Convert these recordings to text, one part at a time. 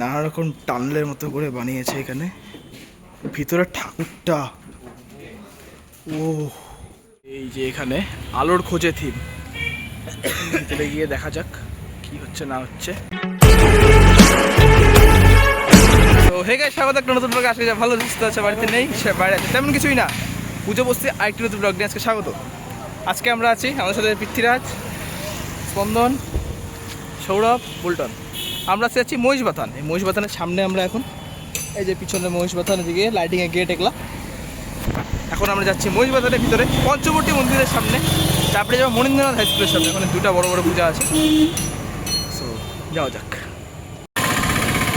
নানা রকম টানলের মতো করে বানিয়েছে এখানে। ভিতরে ঠাকুরটা। ও এই যে এখানে আলোর খোঁজে থিম। ভিতরে গিয়ে দেখা যাক কি হচ্ছে, না হচ্ছে। তো হে গাই স্বাগত, একটা নতুন ব্লগ আজকে ভালো, সুস্থ আছে, বাড়িতে নেই, সে বাইরে আছে, তেমন কিছুই না। পুজো বসতে আরেকটি নতুন ব্লগ নিয়ে আজকে স্বাগত। আজকে আমরা আছি আমাদের সাথে পৃথ্বীরাজ, স্পন্দন, সৌরভ, বুলটন। আমরা আছি মহিষ বাথান। এই মহিষ বাথানের সামনে আমরা এখন, এই যে পিছনে মহিষ বাথান এদিকে লাইটিংয়ের গেট এগুলা। এখন আমরা যাচ্ছি মহিষ বাজারের ভিতরে পঞ্চবটী মন্দিরের সামনে। তারপরে যাব মনীন্দ্রনাথ হাই স্কুলের সামনে, ওখানে দুটা বড় বড় পূজা আছে। সো যাওয়া যাক।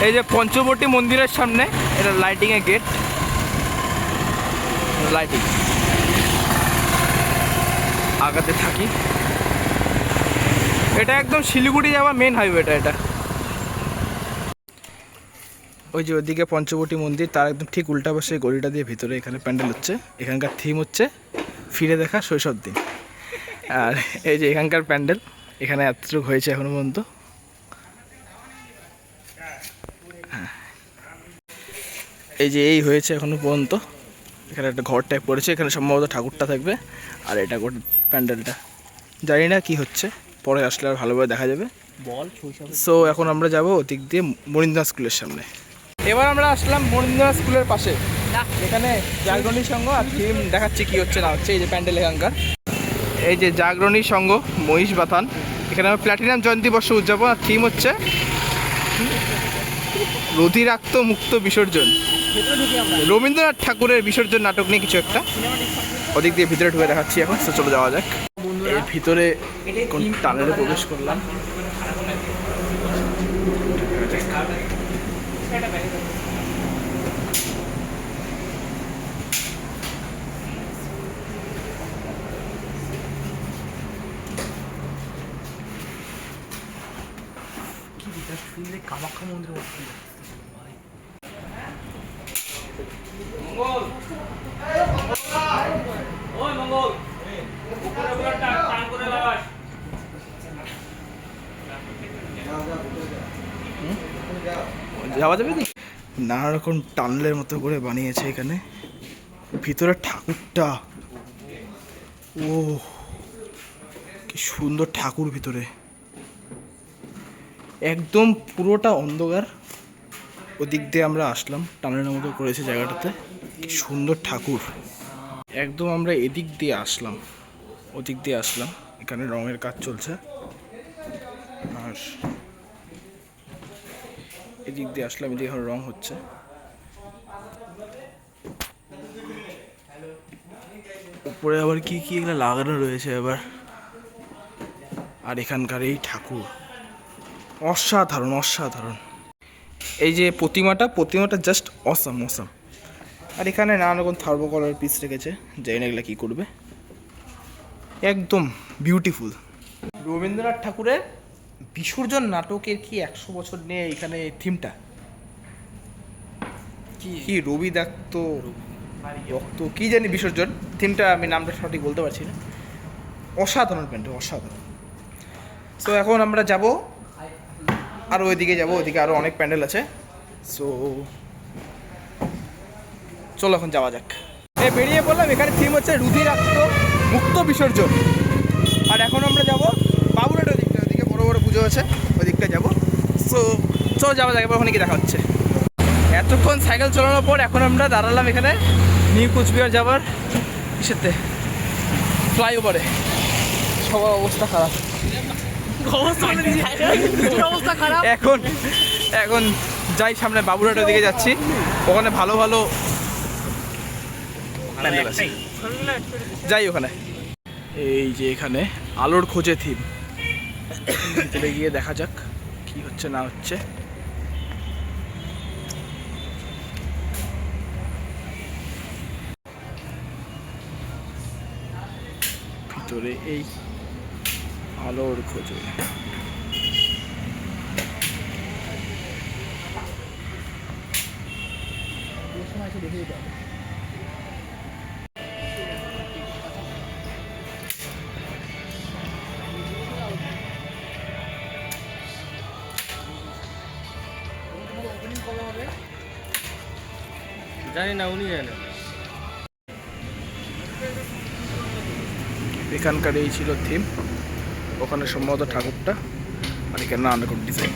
এই যে পঞ্চবটী মন্দিরের সামনে, এটা লাইটিংয়ের গেট লাইটিং আগাতে থাকি। এটা একদম শিলিগুড়ি যাওয়া মেন হাইওয়েটা এটা। ওই যে ওইদিকে পঞ্চবটী মন্দির তার একদম ঠিক উল্টা পাশে গলিটা দিয়ে ভিতরে এখানে প্যান্ডেল হচ্ছে। এখানকার থিম হচ্ছে ফিরে দেখা শৈশব দিন। আর এই যে এখানকার প্যান্ডেল এখানে এতটুকু হয়েছে এখনও পর্যন্ত। হ্যাঁ। এই যে এই হয়েছে এখনও পর্যন্ত। এখানে একটা ঘর টাইপ পড়েছে এখানে সম্ভবত ঠাকুরটা থাকবে। আর এটা গোটা প্যান্ডেলটা। জানি না কি হচ্ছে পরে আসলে আর ভালোভাবে দেখা যাবে। বল সো এখন আমরা যাব ওদিক দিয়ে মরিন্দা স্কুলের সামনে। এবার আমরা আসলাম মরিন্দা স্কুলের পাশে। এখানে জাগরণী সংঘ আর থিম দেখাচ্ছি কি হচ্ছে না হচ্ছে এই যে প্যান্ডেল এখানকার। এই যে জাগরণী সংঘ মহিষ বাথান। এখানে আমার প্ল্যাটিনাম জয়ন্তী বর্ষ উদযাপন আর থিম হচ্ছে রুধিরাক্ত মুক্ত বিসর্জন। রবীন্দ্রনাথ ঠাকুরের বিসর্জন নাটক নিয়ে কিছু একটা। ওদিক দিয়ে ভিতরে ঢুকে দেখাচ্ছি এখন তো চলে যাওয়া যাক। এই ভিতরে কোন টানেলে প্রবেশ করলাম। ফিল্ডে কামাখ্যা মন্দির যাওয়া যাবে কি নানা রকম টানলের মতো করে বানিয়েছে এখানে। ভিতরে ঠাকুরটা। ও কি সুন্দর ঠাকুর ভিতরে। একদম পুরোটা অন্ধকার। ওদিক দিয়ে আমরা আসলাম, টানেলের মতো করেছে জায়গাটাতে। সুন্দর ঠাকুর। একদম আমরা এদিক দিয়ে আসলাম, ওদিক দিয়ে আসলাম। এখানে রঙের কাজ চলছে। আর এদিক দিয়ে আসলাম, এদিকে এখন রং হচ্ছে। উপরে আবার কি কি এগুলো লাগানো রয়েছে এবার? আর এখানকার এই ঠাকুর। অসাধারণ অসাধারণ। এই যে প্রতিমাটা প্রতিমাটা জাস্ট অসাম অসাম আর এখানে নানা রকম থার্মোকলার পিস রেখেছে জানি না এগুলো কী করবে। একদম বিউটিফুল রবীন্দ্রনাথ ঠাকুরের বিসর্জন নাটকের কি একশো বছর নিয়ে এখানে থিমটা কি? কি রবি দাক্ত রক্ত কি জানি বিসর্জন? থিমটা আমি নামটা সঠিক বলতে পারছি না। অসাধারণ প্যান্ডেল অসাধারণ। সো এখন আমরা যাব আর ওইদিকে যাব ওইদিকে আরও অনেক প্যান্ডেল আছে। সো চলো এখন যাওয়া যাক। এ বেরিয়ে পড়লাম এখানে থিম হচ্ছে রুধিরাক্ত মুক্ত বিসর্জন। আর এখন আমরা যাব বাবুরাট ওদিকটা ওদিকে বড় বড় পুজো আছে ওদিকটা যাব। সো চলো যাওয়া যাক এবার ওখানে কি দেখা হচ্ছে। এতক্ষণ সাইকেল চালানোর পর এখন আমরা দাঁড়ালাম এখানে নিউ কুচবিহার যাবার কিসেতে ফ্লাইওভারে সবার অবস্থা খারাপ। এখন এখন যাই সামনে বাবুরহাটের দিকে যাচ্ছি। ওখানে ভালো ভালো যাই ওখানে। এই যে এখানে আলোর খোঁজে থিম। ভিতরে গিয়ে দেখা যাক কি হচ্ছে, না হচ্ছে। ভিতরে এই আলোর খোঁজে। জানি না উনি জানে। এখানকার এই ছিল থিম ওখানে সম্ভবত ঠাকুরটা আর এখানে নানা ডিজাইন